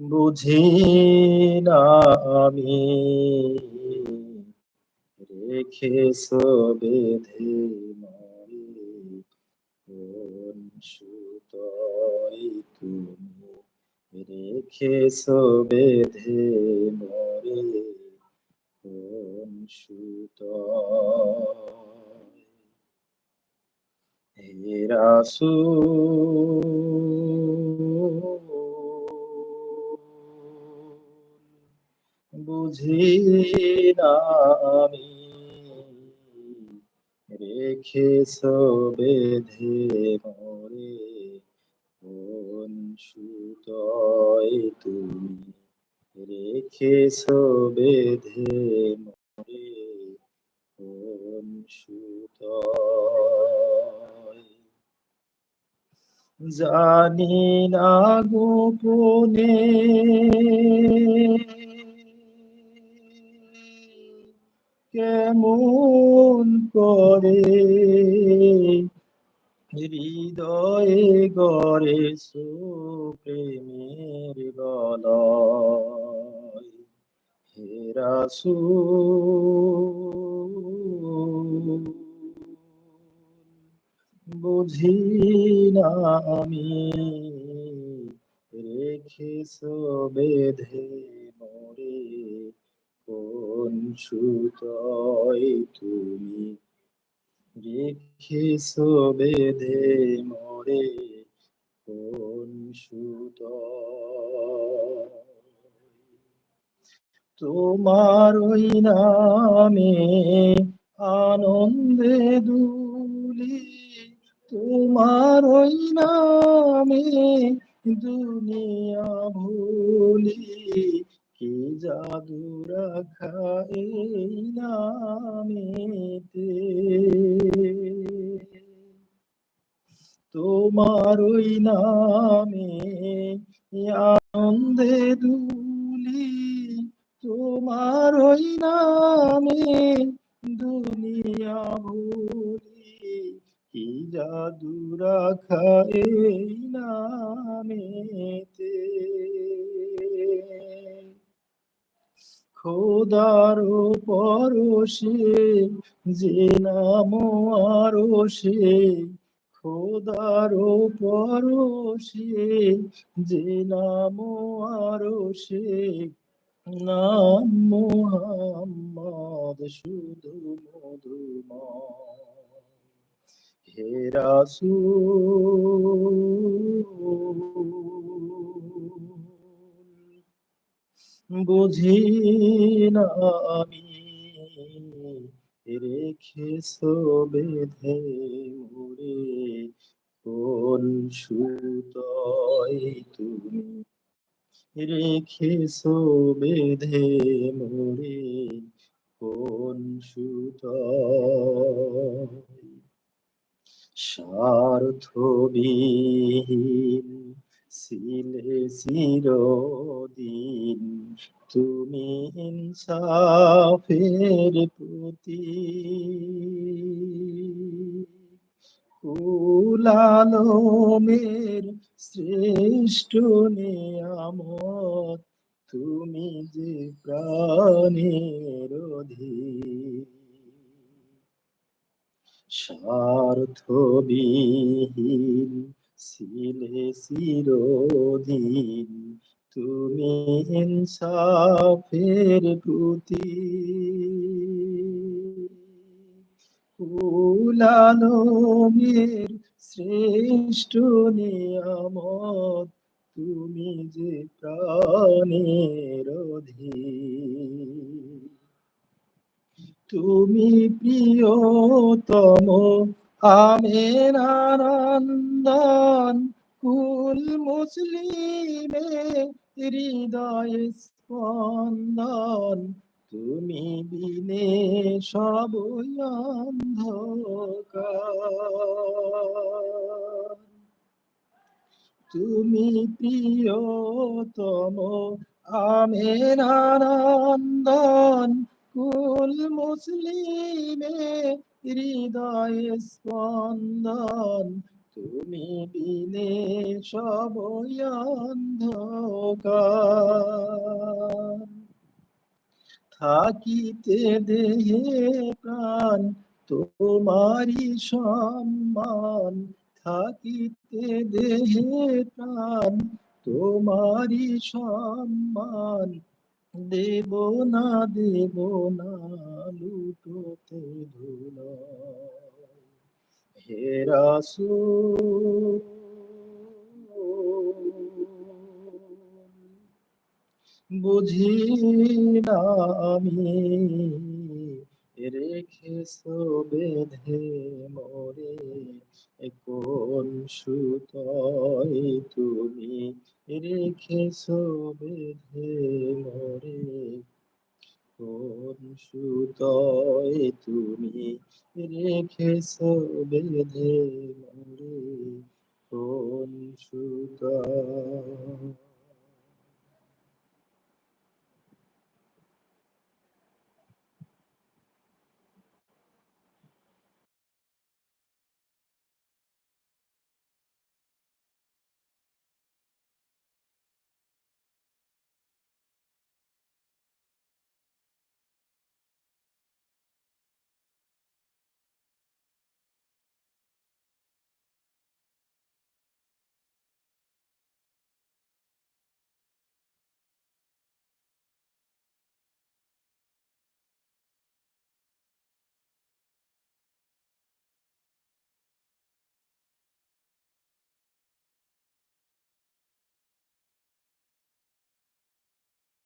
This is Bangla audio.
বুঝি না আমি রেখেছ বেঁধে মরে কোন সুতোয় তুমি রেখেছ বেঁধে মরে। রাসূল। বুঝি না আমি রেখেছ বেঁধে মরে, কোন সুতোয় তুমি? রেখেছ বেঁধে মরে, কোন সুতোয় জানি না গোপনে কেমন করে হৃদয়ে গড়ে প্রেমের গলয় হে রাসূল। বুঝি না আমি। রেখেছ বেঁধে মরে। কোন সুতোয় তুমি? রেখেছ বেঁধে মরে। কোন সুতোয়? তোমার ওই নামে আনন্দে দুলি তোমার ওই নামে দুনিয়া ভুলি, কি জাদু রাখা এই নামেতে? তোমার ওই নামে আনন্দে দুলি, তোমার ওই নামে জাদু রাখা এই নামেতে। খোদার পরশে যে নাম আরও সে খোদার পরশে যে নাম আরও সে নাম মোহাম্মদ শুধু মধুময়। হে রাসূল বুঝি না আমি রেখেছ বেঁধে মোরে। কোন সুতোয় তুমি রেখেছ বেঁধে মোরে? কোন সুতোয় স্বার্থবিহীন ছিলে চিরদিন তুমি ইনসাফের প্রতি। কুলালমের শ্রেষ্ঠ নিয়ামত তুমি যে প্রাণের অধীন। স্বার্থবিহীন ছিলে চিরদিন তুমি ইনসাফের প্রতি কুলালমের শ্রেষ্ঠ নিয়ামত তুমি যে প্রাণের অধীন। তুমি প্রিয়তম আমের আনন্দন কুল মুসলিমে হৃদয় স্পন্দন। তুমি বিনে সব অন্ধকার। তুমি প্রিয়তম আমের আনন্দন কুল মুসলিমে হৃদয় স্পন্দন, তুমি বিনে সবই অন্ধকার। থাকিতে দেহে প্রাণ তোমারি সম্মান। থাকিতে দেহে প্রাণ তোমারি সম্মান। দেব না দেব না লুটোতে ধুলায় হেরাসু বুঝি না আমি রেখেছ বেঁধে মরে, কোন সুতোয় তুমি রেখেছ বেঁধে মরে, কোন সুতোয় তুমি রেখেছ বেঁধে মরে।